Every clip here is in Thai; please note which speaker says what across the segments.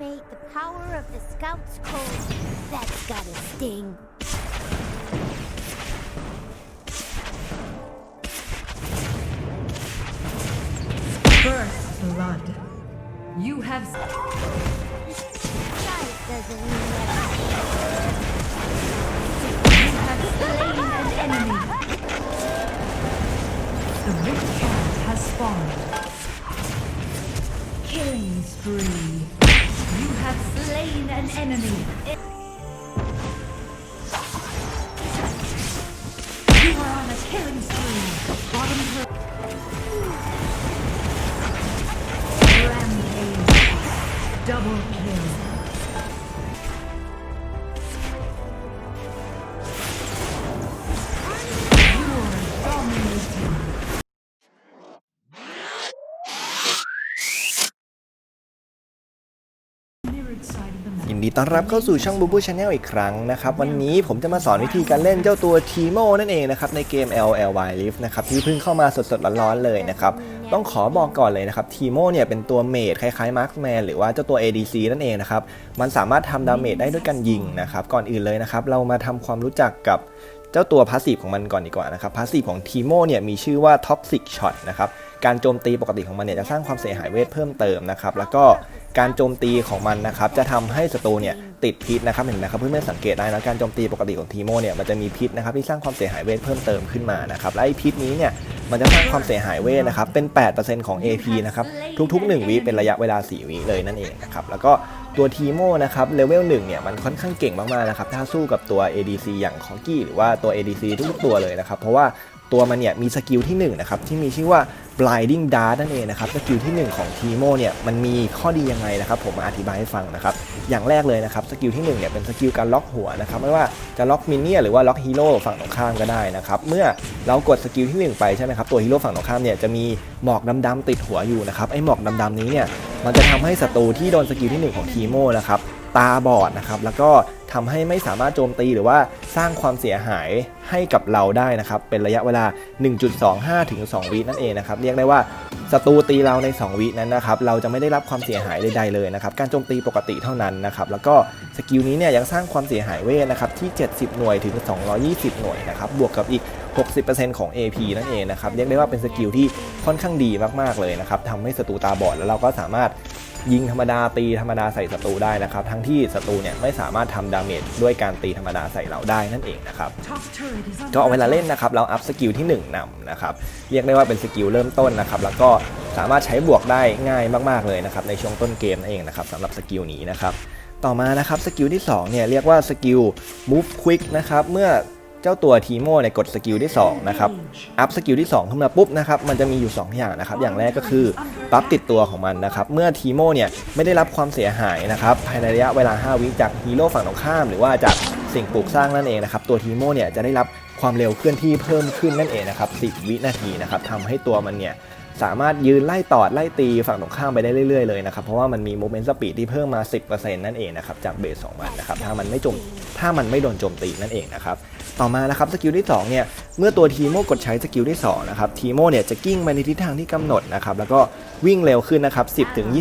Speaker 1: Mate, the power of the Scout's code. That's got a sting.
Speaker 2: First blood. You have
Speaker 1: Size doesn't mean that
Speaker 2: you have slain an enemy. The Rift Cat has spawned. Killing spree. You have slain an enemy. You are on a killing spree. Bottom. Rampage. Double
Speaker 3: ดีต้อนรับเข้าสู่ช่องบูบูชาแนลอีกครั้งนะครับวันนี้ผมจะมาสอนวิธีการเล่นเจ้าตัวทีโมนั่นเองนะครับในเกม LLY Lift นะครับที่เพิ่งเข้ามาสดๆร้อนๆเลยนะครับต้องขอบอกก่อนเลยนะครับทีโมเนี่ยเป็นตัวเมดคล้ายๆมาร์คแมนหรือว่าเจ้าตัว ADC นั่นเองนะครับมันสามารถทำดาเมจได้ด้วยการยิงนะครับก่อนอื่นเลยนะครับเรามาทำความรู้จักกับเจ้าตัวพาสซีฟของมันก่อนดีกว่านะครับพาสซีฟของทีโมเนี่ยมีชื่อว่า Toxic Shot นะครับ การโจมตีปกติของมันเนี่ยจะสร้างความเสียหายเวทเพิ่มเติมนะครับแล้วก็การโจมตีของมันนะครับจะทำให้ศัตรูเนี่ยติดพิษนะครับเห็นไหมครับเพื่อนๆสังเกตได้นะการโจมตีปกติของทีโมเนี่ยมันจะมีพิษนะครับที่สร้างความเสียหายเวทเพิ่มเติมขึ้นมานะครับและไอ้พิษนี้เนี่ยมันจะสร้างความเสียหายเวทนะครับเป็น 8%ของ AP นะครับทุกๆ 1วิเป็นระยะเวลา 4วิเลยนั่นเองนะครับแล้วก็ตัวทีโมนะครับเลเวล1เนี่ยมันค่อนข้างเก่งมากๆนะครับถ้าสู้กับตัว ADC อย่างคอกี้หรือว่าตัว ADC ทุกๆตัวเลยนะครับเพราะว่า ตัวมันเนี่ยมีสกิลที่1นะครับที่มีชื่อว่า blinding dart นั่นเองนะครับสกิลที่ 1 ของทีโมเนี่ยมันมีข้อดียังไงนะครับผมมาอธิบายให้ฟังนะครับอย่างแรกเลยนะครับสกิลที่1เนี่ยเป็นสกิลการล็อกหัวนะครับไม่ว่าจะล็อกมินเนี่ยหรือว่าล็อกฮีโร่ฝั่งตรงข้ามก็ได้นะครับเมื่อเรากดสกิลที่ 1 ไปใช่ไหมครับตัวฮีโร่ฝั่งตรงข้ามเนี่ยจะมีหมอกดำๆติดหัวอยู่นะครับไอ้หมอกดำๆนี้เนี่ยมันจะทำให้ศัตรูที่โดนสกิลที่ 1 ของทีโมนะครับ ตาบอดนะครับ แล้วก็ทำให้ไม่สามารถโจมตีหรือว่าสร้างความเสียหายให้กับเราได้นะครับ เป็นระยะเวลา 1.25 ถึง 2 วินั่นเองนะครับ เรียกได้ว่าศัตรูตีเราใน 2 วินั้นนะครับ เราจะไม่ได้รับความเสียหายใดๆเลยนะครับ การโจมตีปกติเท่านั้นนะครับ แล้วก็สกิลนี้เนี่ยยังสร้างความเสียหายเวทนะครับที่ 70 หน่วยถึง 220 หน่วยนะครับ บวกกับอีก 60%ของ AP นั่นเองนะครับ เรียกได้ว่าเป็นสกิลที่ค่อนข้างดีมากๆเลยนะครับทำให้ศัตรูตาบอดแล้วเราก็สามารถ ยิงธรรมดาตีธรรมดาใส่ศัตรูได้นะครับ ทั้งที่ศัตรูเนี่ยไม่สามารถทำดาเมจด้วยการตีธรรมดาใส่เราได้นั่นเองนะครับ
Speaker 2: Top turret is
Speaker 3: ก็
Speaker 2: under
Speaker 3: เวลาเล่นนะครับ เราอัพสกิลที่1นำนะครับเรียกได้ว่าเป็นสกิลเริ่มต้นนะครับ แล้วก็สามารถใช้บวกได้ง่ายมากๆเลยนะครับในช่วงต้นเกมนั่นเองนะครับสำหรับสกิลนี้นะครับต่อมานะครับสกิลที่2เนี่ยเรียกว่าสกิล move quick นะครับเมื่อ เจ้าตัวทีโมเนี่ยกดสกิลที่2นะครับ อัพสกิลที่2ขึ้นมาปุ๊บนะครับ มันจะมีอยู่ 2 อย่างนะครับ อย่างแรกก็คือบัฟติดตัวของมันนะครับ เมื่อทีโมเนี่ยไม่ได้รับความเสียหายนะครับ ภายในระยะเวลา 5 วิจากฮีโร่ฝั่งตรงข้าม หรือว่าจากสิ่งปลูกสร้างนั่นเองนะครับ ตัวทีโมเนี่ยจะได้รับความเร็วเคลื่อนที่เพิ่มขึ้นนั่นเองนะครับ 10 วินาทีนะครับทำให้ตัวมันเนี่ยสามารถยืนไล่ตอดไล่ตีฝั่งตรงข้ามไปได้เรื่อยๆเลยนะครับเพราะว่ามันมีโมเมนต์สปีดที่เพิ่มมา 10%นั่นเองนะครับจากเบสของมันนะครับถ้ามันไม่จมถ้ามันไม่โดนโจมตีนั่นเองนะครับ ต่อมานะครับสกิลที่2เนี่ยเมื่อตัวทีโมกดใช้สกิลที่2นะครับทีโมเนี่ยจะกิ้งไปในทิศทางที่กำหนดนะครับแล้วก็วิ่งเร็วขึ้นนะครับ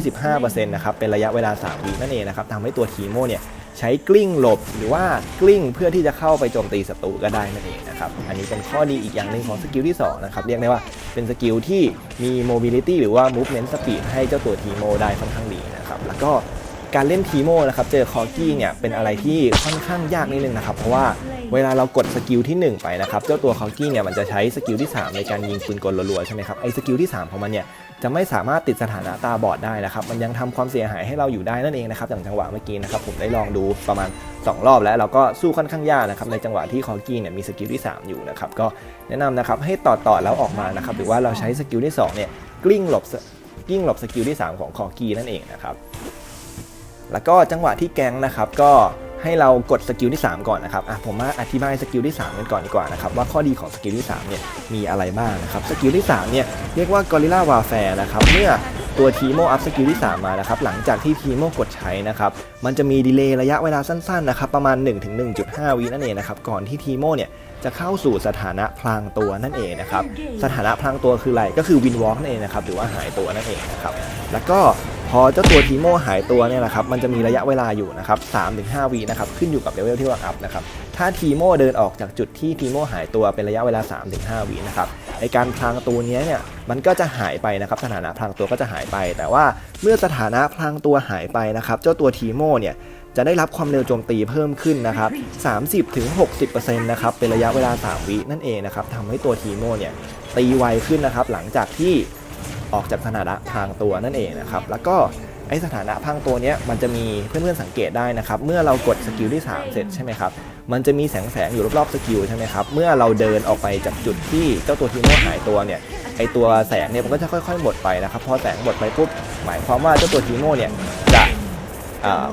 Speaker 3: 10-25%นะครับเป็นระยะเวลา 3 วินั่นเองนะครับทำให้ตัวทีโมเนี่ยใช้กลิ้งหลบหรือว่ากลิ้งเพื่อที่จะเข้าไปโจมตีศัตรูก็ได้นั่นเองนะครับอันนี้เป็นข้อดีอีกอย่างหนึ่งของสกิลที่2นะครับเรียกได้ว่าเป็นสกิลที่มี mobility หรือว่า movement speed ให้เจ้าตัวทีโมได้ค่อนข้างดีนะครับแล้วก็การเล่นทีโมนะครับเจอคอกี้เนี่ยเป็นอะไรที่ค่อนข้างยากนิดนึงนะครับเพราะว่า เวลาเรากดสกิลที่ 1 ไปนะครับเจ้าตัวคอกี้เนี่ยมันจะใช้สกิลที่ 3 ในการยิงปืนกลรัวๆใช่ไหมครับไอ้สกิลที่ 3 ของมันเนี่ยจะไม่สามารถติดสถานะตาบอดได้นะครับ มันยังทำความเสียหายให้เราอยู่ได้นั่นเองนะครับอย่างจังหวะเมื่อกี้นะครับผมได้ลองดูประมาณ 2 รอบแล้วเราก็สู้ค่อนข้างยากนะครับในจังหวะที่คอกี้เนี่ยมีสกิลที่ 3 อยู่นะครับก็แนะนำนะครับให้ต่อต่อแล้วออกมานะครับหรือว่าเราใช้สกิลที่2เนี่ยกลิ้งหลบสกลิ้งหลบสกิลที่ 3 ของคอกี้นั่นเองนะครับแล้วก็จังหวะที่แก๊งนะครับก็ ให้เรากดสกิลที่ 3 ก่อนนะครับอะผมมาอธิบายสกิลที่3กันก่อนดีกว่านะครับว่าข้อดีของสกิลที่3เนี่ยมีอะไรบ้างนะครับสกิลที่3เนี่ยเรียกว่ากอริลลาวาแฟร์นะครับเมื่อตัวทีโมอัพสกิลที่ 3 มานะครับหลังจากที่ทีโมกดใช้นะครับมันจะมีดีเลย์ระยะเวลาสั้นๆนะครับประมาณ 1-1.5 วินั่นเองนะครับก่อนที่ทีโมเนี่ยจะเข้าสู่สถานะพลางตัวนั่นเองนะครับสถานะพลางตัวคืออะไรก็คือวินวอล์กนั่นเองนะครับหรือว่าหายตัวนั่นเองนะครับแล้วก็ พอเจ้าตัวทีโมหายตัวเนี่ยนะครับมันจะมีระยะเวลาอยู่นะครับ3-5วินะครับขึ้นอยู่กับเลเวลที่วางอัพนะครับถ้าทีโมเดินออกจากจุดที่ทีโมหายตัวเป็นระยะเวลา 3-5วินะครับไอการพลางตัวนี้เนี่ยมันก็จะหายไปนะครับสถานะพลางตัวก็จะหายไป แต่ว่าเมื่อสถานะพลางตัวหายไปนะครับเจ้าตัวทีโมเนี่ยจะได้รับความเร็วโจมตีเพิ่มขึ้นนะครับ30-60%นะครับเป็นระยะเวลา 3 วินั่นเองนะครับทำให้ตัวทีโมเนี่ยตีไวขึ้นนะครับหลังจากที่ ออกจากสถานะพางตัวนั่นเองนะครับแล้วก็ไอสถานะพางตัวเนี้ยมันจะมีเพื่อนๆสังเกตได้นะครับเมื่อเรากดสกิลที่ 3 เสร็จใช่ไหมครับมันจะมีแสงแสงอยู่รอบๆสกิลใช่ไหมครับเมื่อเราเดินออกไปจากจุดที่เจ้าตัวทีโมหายตัวเนี่ยไอตัวแสงเนี่ยมันก็จะค่อยๆหมดไปนะครับพอแสงหมดไปปุ๊บหมายความว่าเจ้าตัวทีโมเนี่ยจะ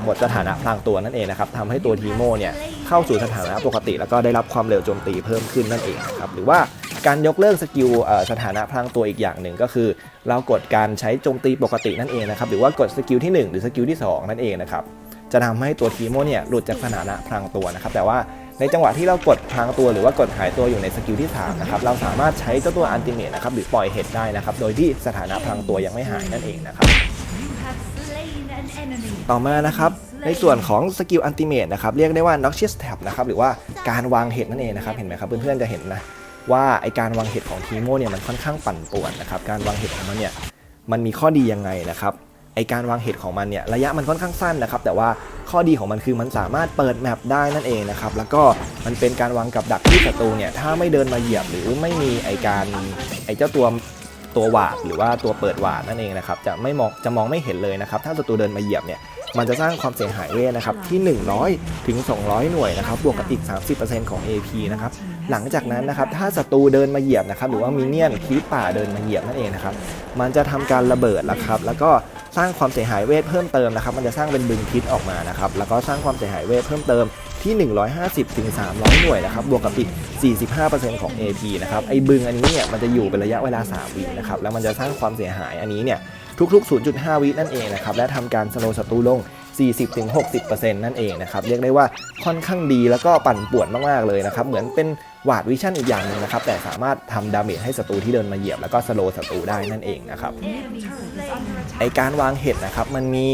Speaker 3: หมดสถานะพลางตัวนั่นเองนะครับทำให้ตัวทีโมเนี่ยเข้าสู่สถานะปกติ แล้วก็ได้รับความเร็วโจมตีเพิ่มขึ้นนั่นเองครับหรือว่า การยกเลิกสกิลสถานะพลางตัวอีกอย่างหนึ่งก็คือ เรากดการใช้โจมตีปกตินั่นเองนะครับหรือว่ากดสกิลที่ 1 หรือสกิลที่ 2 นั่นเองนะครับจะทำให้ตัวทีโมเนี่ยหลุดจากสถานะพลางตัวนะครับแต่ว่าในจังหวะที่เรากดพลางตัวหรือว่ากดหายตัวอยู่ในสกิลที่3นะครับเราสามารถใช้เจ้าตัวอันติเมตนะครับหรือปล่อยเห็ดได้นะครับโดยที่สถานะพลางตัวยังไม่หายนั่นเองนะครับต่อมานะครับในส่วนของสกิลอันติเมตนะครับเรียกได้ว่า Noxious Tab นะครับหรือว่าการวางเห็ดนั่นเองนะครับเห็นไหมครับเพื่อนๆจะเห็นนะ ว่าไอการวางเห็ดของทีโมเนี่ยมันค่อนข้างปั่นป่วนนะครับการวางเห็ดของมันเนี่ยมันมีข้อดียังไงนะครับไอการวางเห็ดของมันเนี่ยระยะมันค่อนข้างสั้นนะครับแต่ว่าข้อดีของมันคือมันสามารถเปิดแมปได้นั่นเองนะครับแล้วก็มันเป็นการวางกับดักที่ศัตรูเนี่ยถ้าไม่เดินมาเหยียบหรือไม่มีไอการไอเจ้าตัวตัวหวาดหรือว่าตัวเปิดหวาดนั่นเองนะครับจะไม่มองจะมองไม่เห็นเลยนะครับถ้าศัตรูเดินมาเหยียบเนี่ย มันจะสร้างความเสียหายเวทนะครับที่ 100 ถึง 200 หน่วยนะครับบวกกับอีก 30%ของ AP นะครับหลังจากนั้นนะครับถ้าศัตรูเดินมาเหยียบนะครับหรือว่ามีเนียนคีปป่าเดินมาเหยียบนั่นเองนะครับมันจะทำการระเบิดแล้วครับแล้วก็สร้างความเสียหายเวทเพิ่มเติมนะครับมันจะสร้างเป็นบึงพิษออกมานะครับแล้วก็สร้างความเสียหายเวทเพิ่มเติมที่ 150ถึง300 หน่วยนะครับบวกกับอีก 45%ของ AP นะครับไอ้บึงอันนี้เนี่ยมันจะอยู่เป็นระยะเวลา 3 วินะครับแล้วมันจะสร้างความเสียหายอันนี้เนี่ย ทุกๆ 0.5 วินั่นเองนะครับและทำการสโลศัตรูลง 40-60%นั่นเองนะครับเรียกได้ว่าค่อนข้างดีแล้วก็ปั่นป่วนมากๆเลยนะครับเหมือนเป็นวาดวิชั่นอีกอย่างหนึ่งนะครับแต่สามารถทำดาเมจให้ศัตรูที่เดินมาเหยียบแล้วก็สโลศัตรูได้นั่นเองนะครับไอการวางเห็ดนะครับมันมี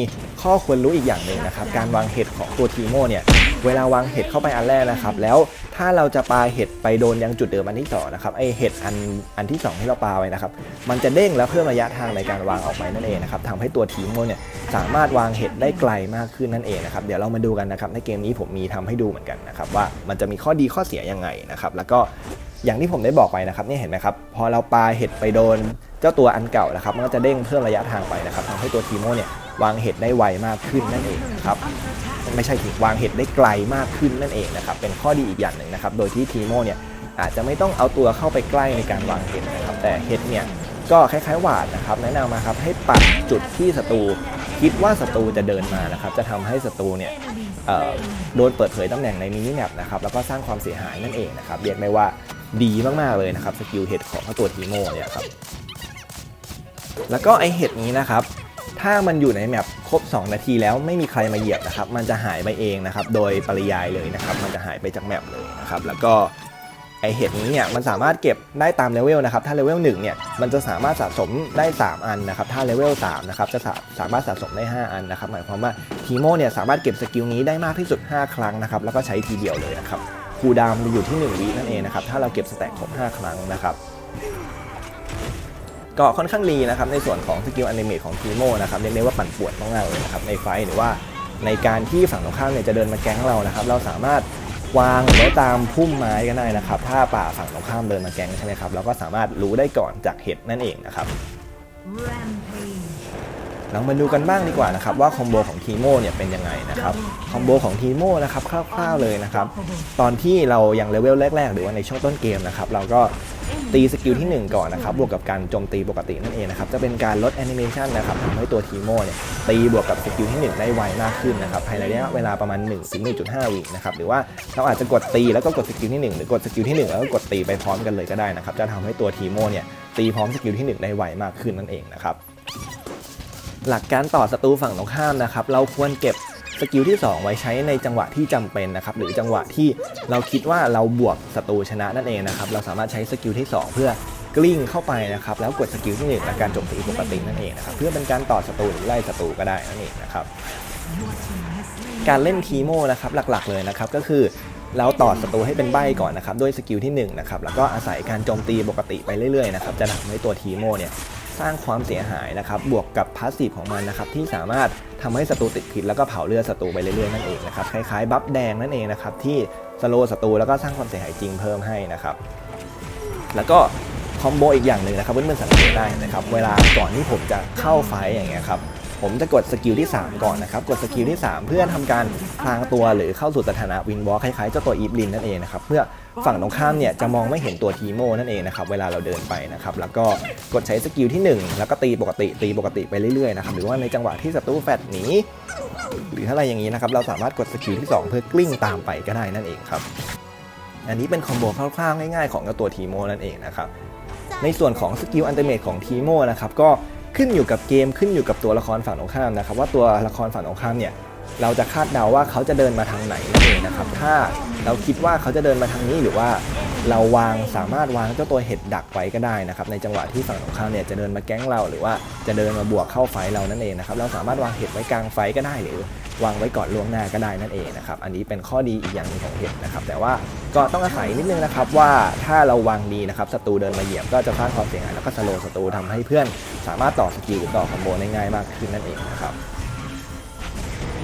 Speaker 3: ข้อควรรู้อีกอย่างหนึ่งนะครับการวางเห็ดของตัวทีโมเนี่ย เวลาวางเห็ดเข้าไปอันแรกนะครับ แล้วถ้าเราจะปาเห็ดไปโดนยังจุดเดิมอันที่สองนะครับไอเห็ดอันอันที่สองที่เราปาไว้นะครับ มันจะเด้งแล้วเพิ่มระยะทางในการวางออกไปนั่นเองนะครับทำให้ตัวทีโมเนี่ยสามารถวางเห็ดได้ไกลมากขึ้นนั่นเองนะครับเดี๋ยวเรามาดูกันนะครับในเกมนี้ผมมีทำให้ดูเหมือนกันนะครับว่ามันจะมีข้อดีข้อเสียยังไงนะครับแล้วก็อย่างที่ผมได้บอกไปนะครับนี่เห็นไหมครับพอเราปาเห็ดไปโดนเจ้าตัวอันเก่านะครับมันก็จะเด้งเพิ่มระยะทางไปนะครับทำให้ตัวทีโมเนี่ยวางเห็ดได้ไวมากขึ้นนั่นเองนะครับ ไม่ใช่ถึงวางเห็ดได้ไกลมากขึ้นนั่นเองนะครับเป็นข้อดีอีกอย่างหนึ่งนะครับโดยที่ทีโมเนี่ยอาจจะไม่ต้องเอาตัวเข้าไปใกล้ในการวางเห็ดนะครับแต่เห็ดเนี่ยก็คล้ายๆหวาดนะครับแนะนำมาครับให้ปัดจุดที่ศัตรูคิดว่าศัตรูจะเดินมานะครับจะทำให้ศัตรูเนี่ยโดนเปิดเผยตำแหน่งในมินิแมปนะครับแล้วก็สร้างความเสียหายนั่นเองนะครับเรียกได้ว่าดีมากๆเลยนะครับสกิลเห็ดของข้าตัวทีโมเนี่ยครับแล้วก็ไอเห็ดนี้นะครับ ถ้ามันอยู่ในแมปครบ 2 นาทีแล้วไม่มีใครมาเหยียบนะครับ มันจะหายไปเองนะครับ โดยปริยายเลยนะครับ มันจะหายไปจากแมปเลยนะครับ แล้วก็ไอเห็ดนี้เนี่ยมันสามารถเก็บได้ตามเลเวลนะครับ ถ้าเลเวล1เนี่ยมันจะสามารถสะสมได้ 3 อันนะครับ ถ้าเลเวล3นะครับจะสาสามารถสะสมได้ 5 อันนะครับ หมายความว่าทีโมเนี่ยสามารถเก็บสกิลนี้ได้มากที่สุด 5 ครั้งนะครับ แล้วก็ใช้ทีเดียวเลยนะครับคูดามันอยู่ที่ 1 วินั่นเองนะครับ ถ้าเราเก็บสแต็กครบ 5 ครั้งนะครับ ก็ค่อนข้างดีนะครับในส่วนของสกิลอนิเมตของทีโมนะครับเรียกได้ว่าปั่นป่วนมากๆเลยนะครับในไฟหรือว่าในการที่ฝั่งตรงข้ามเนี่ยจะเดินมาแก๊งเรานะครับ เราสามารถวางไว้ตามพุ่มไม้ก็ได้นะครับ ถ้าป่าฝั่งตรงข้ามเดินมาแก๊งใช่ไหมครับเราก็สามารถรู้ได้ก่อนจากเห็ดนั่นเองนะครับ
Speaker 2: Rampage.
Speaker 3: เรามาดูกันบ้างดีกว่านะครับว่าคอมโบของทีโมเนี่ยเป็นยังไงนะครับคอมโบของทีโมนะครับคร่าวๆเลยนะครับตอนที่เรายังเลเวลแรก ๆ หรือว่าในช่วงต้นเกมนะครับเราก็ตีสกิลที่ 1 ก่อนนะครับบวกกับการโจมตีปกตินั่นเองนะครับจะเป็นการลดแอนิเมชันนะครับทำให้ตัวทีโมเนี่ยตีบวกกับสกิลที่ 1 ได้ไวมากขึ้นนะครับภายในระยะเวลาประมาณ1ถึง1.5 วินะครับหรือว่าเราอาจจะกดตีแล้วก็กดสกิลที่ 1 หรือกดสกิลที่ 1 แล้วก็กดตีไปพร้อมกันเลยก็ได้นะครับจะทำให้ตัวทีโมเนี่ยตีพร้อมสกิลที่ 1 ได้ไวมากขึ้นนั่นเองนะครับ หลักการต่อศัตรูฝั่งตรงข้ามนะครับเราควรเก็บสกิลที่ 2 ไว้ใช้ในจังหวะที่จำเป็นนะครับหรือจังหวะที่เราคิดว่าเราบวกศัตรูชนะนั่นเองนะครับเราสามารถใช้สกิลที่ 2 เพื่อกลิ้งเข้าไปนะครับแล้วกดสกิลที่หนึ่งและการโจมตีปกตินั่นเองนะครับเพื่อเป็นการต่อศัตรูหรือไล่ศัตรูก็ได้นั่นเองนะครับการเล่นทีโมนะครับหลักๆเลยนะครับก็คือเราต่อศัตรูให้เป็นใบก่อนนะครับด้วยสกิลที่1นะครับแล้วก็อาศัยการโจมตีปกติไปเรื่อยๆนะครับจะทำให้ตัวทีโมเนี่ย สร้างความเสียหายนะครับ บวกกับพาสซีฟของมันนะครับที่สามารถทำให้ศัตรูติดพิษแล้วก็เผาเลือดศัตรูไปเรื่อยๆนั่นเองนะครับคล้ายๆ บัฟแดงนั่นเองนะครับที่สโลศัตรูแล้วก็สร้างความเสียหายจริงเพิ่มให้นะครับแล้วก็คอมโบอีกอย่างหนึ่งนะครับเพื่อนๆสังเกตได้นะครับเวลาก่อนที่ผมจะเข้าไฟอย่างเงี้ยครับ ผมจะกดสกิลที่ 3 ก่อนนะครับ กดสกิลที่ 3 เพื่อทำการพลางตัวหรือเข้าสู่สถานะวินวอลคล้ายๆเจ้าตัวอีฟลินนั่นเองนะครับ เพื่อฝั่งตรงข้ามเนี่ยจะมองไม่เห็นตัวทีโมนั่นเองนะครับ เวลาเราเดินไปนะครับ แล้วก็กดใช้สกิลที่ 1 แล้วก็ตีปกติตีปกติไปเรื่อยๆนะครับ หรือว่าในจังหวะที่ศัตรูแฟดหนีหรืออะไรอย่างนี้นะครับ เราสามารถกดสกิลที่ 2 เพื่อกลิ้งตามไปก็ได้นั่นเองครับ อันนี้เป็นคอมโบคร่าวๆง่ายๆ ของเจ้าตัวทีโมนั่นเองนะครับ ในส่วนของสกิลอันเตอร์เมทของทีโมนะครับก็ ขึ้นอยู่กับเกมขึ้นอยู่กับตัวละครฝั่งตรงข้ามนะครับว่าตัวละครฝั่งตรงข้ามเนี่ยเราจะคาดเดาว่าเขาจะเดินมาทางไหนนั่นเองนะครับ ถ้าเราคิดว่าเขาจะเดินมาทางนี้หรือว่าเราวางสามารถวางเจ้าตัวเห็ดดักไว้ก็ได้นะครับในจังหวะที่ฝั่งตรงข้ามเนี่ยจะเดินมาแก๊งเราหรือว่าจะเดินมาบวกเข้าไฟเรานั่นเองนะครับเราสามารถวางเห็ดไว้กลางไฟก็ได้หรือ วางไว้ก่อนล่วงหน้าก็ได้นั่นเองนะครับ อันนี้เป็นข้อดีอีกอย่างหนึงของเห็ดนะครับ แต่ว่าก็ต้องอาศัยนิดนึงนะครับว่าถ้าเราวางดีนะครับศัตรูเดินมาเหยียบก็จะสร้างความเสียหายแล้วก็สโลว์ศัตรูทำให้เพื่อน สามารถต่อสกิลหรือต่อคอมโบได้ง่ายมากขึ้นนั่นเองนะครับ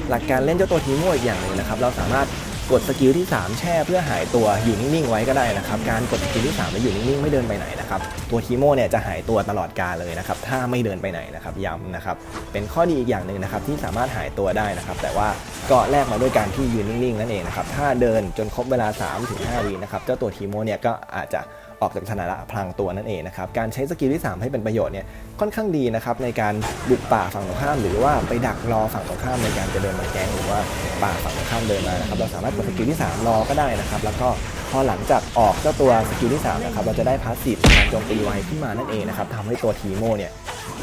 Speaker 3: หลักการเล่นเจ้าตัวทีโม่อีกอย่างหนึ่งนะครับ เราสามารถ กดสกิลที่ 3 แช่เพื่อหายตัวอยู่นิ่งๆไว้ก็ได้นะครับ การกดสกิลที่3แล้วอยู่นิ่งๆไม่เดินไปไหนนะครับ ตัวทีโม่เนี่ยจะหายตัวตลอดกาลเลยนะครับ ถ้าไม่เดินไปไหนนะครับย้ำนะครับ เป็นข้อดีอีกอย่างหนึ่งนะครับที่สามารถหายตัวได้นะครับ แต่ว่าก็แลกมาด้วยการที่ยืนนิ่งๆนั่นเองนะครับ ถ้าเดินจนครบเวลา 3-5วินะครับ เจ้าตัวทีโม่เนี่ยก็อาจจะ ออกจากสถานะพลางตัวนั่นเองนะครับการใช้สกิลที่ 3 ให้เป็นประโยชน์เนี่ยค่อนข้างดีนะครับในการบุกป่าฝั่งตรงข้าม หรือว่าไปดักรอฝั่งตรงข้ามในการจะเดินมาแก๊งหรือว่าป่าฝั่งตรงข้ามเดินมานะครับเราสามารถกดสกิลที่ 3 รอก็ได้นะครับแล้วก็พอหลังจากออกเจ้าตัวสกิลที่3นะครับเราจะได้พาสซีฟการโจมตีไวขึ้นมานั่นเองนะครับทำให้ตัวทีโมเนี่ย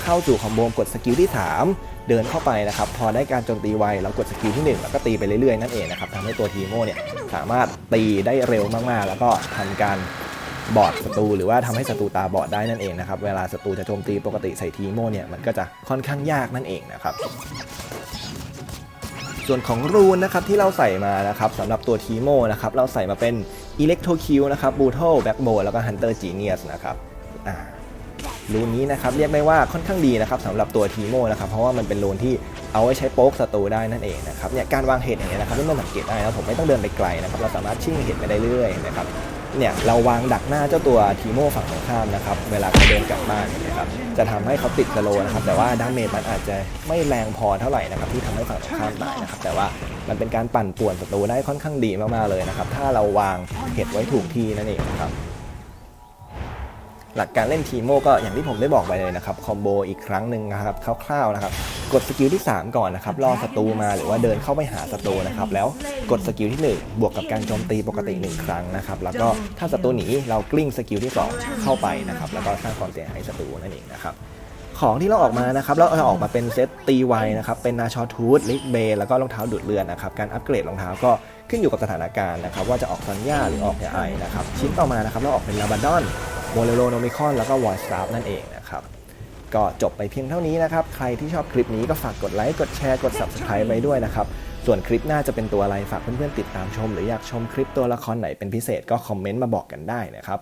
Speaker 3: เข้าสู่คอมโบกดสกิลที่ 3 เดินเข้าไปนะครับพอได้การโจมตีไวแล้วกดสกิลที่ 1 แล้วก็ตีไปเรื่อยๆนั่นเองนะครับทำให้ตัวทีโมเนี่ยสามารถตีได้เร็วมากๆ แล้วก็ทำการ บอดศัตรูหรือว่าทำให้ศัตรูตาบอดได้นั่นเองนะครับ เวลาศัตรูจะโจมตีปกติใส่ทีโมเนี่ยมันก็จะค่อนข้างยากนั่นเองนะครับส่วนของรูนนะครับที่เราใส่มานะครับสำหรับตัวทีโมนะครับเราใส่มาเป็น Electro Q นะครับ Brutal Backbone แล้วก็ Hunter Genius นะครับรูนนี้นะครับเรียกได้ว่าค่อนข้างดีนะครับสำหรับตัวทีโมนะครับเพราะว่ามันเป็นรูนที่เอาไว้ใช้โป๊กศัตรูได้นั่นเองนะครับเนี่ยการวางเห็ดอย่างเงี้ยนะครับเพื่อนๆสังเกตได้นะผมไม่ต้องเดินไปไกลนะครับเราสามารถชิ่งเห็ดไปได้เรื่อยนะครับ เนี่ยเราวางดักหน้าเจ้าตัวทีโมฝั่งตรงข้ามนะครับเวลาเขาเดินกลับบ้านอย่างเงี้ยครับจะทำให้เขาติดสโลนะครับแต่ว่าดาเมจมันอาจจะไม่แรงพอเท่าไหร่นะครับที่ทำให้ฝั่งตรงข้ามตายนะครับแต่ว่ามันเป็นการปั่นป่วนศัตรูได้ค่อนข้างดีมากๆเลยนะครับถ้าเราวางเห็ดไว้ถูกที่นั่นเองนะครับ หลักการเล่นทีโมก็อย่างที่ผมได้บอกไปเลยนะครับคอมโบอีกครั้งหนึ่งนะครับคร่าวๆนะครับกดสกิลที่ 3 ก่อนนะครับรอศัตรูมาหรือว่าเดินเข้าไปหาศัตรูนะครับแล้วกดสกิลที่ 1 บวกกับการโจมตีปกติ 1 ครั้งนะครับแล้วก็ถ้าศัตรูหนีเรากลิ้งสกิลที่ 2 เข้าไปนะครับแล้วก็สร้างความเสียหายให้ศัตรูนั่นเองนะครับของที่เราออกมานะครับเราเอออกมาเป็นเซตตีไวนะครับเป็นนาชอทูธลิกเบย์แล้วก็รองเท้าดูดเลือดนะครับการอัปเกรดรองเท้าก็ขึ้นอยู่กับสถานการณ์นะครับว่าจะออกซอนย่าหรือออกเนไอนะครับชิ้นต่อมานะครับเราออกเป็นลาบาดอน โมเลโลโนมิคอนแล้วก็วอยสตาฟนั่นเองนะครับ ก็จบไปเพียงเท่านี้นะครับ ใครที่ชอบคลิปนี้ก็ฝากกดไลค์ กดแชร์ กด Subscribe ไว้ด้วยนะครับ ส่วนคลิปหน้าจะเป็นตัวอะไรฝากเพื่อนๆติดตามชม หรืออยากชมคลิปตัวละครไหนเป็นพิเศษก็คอมเมนต์มาบอกกันได้นะครับ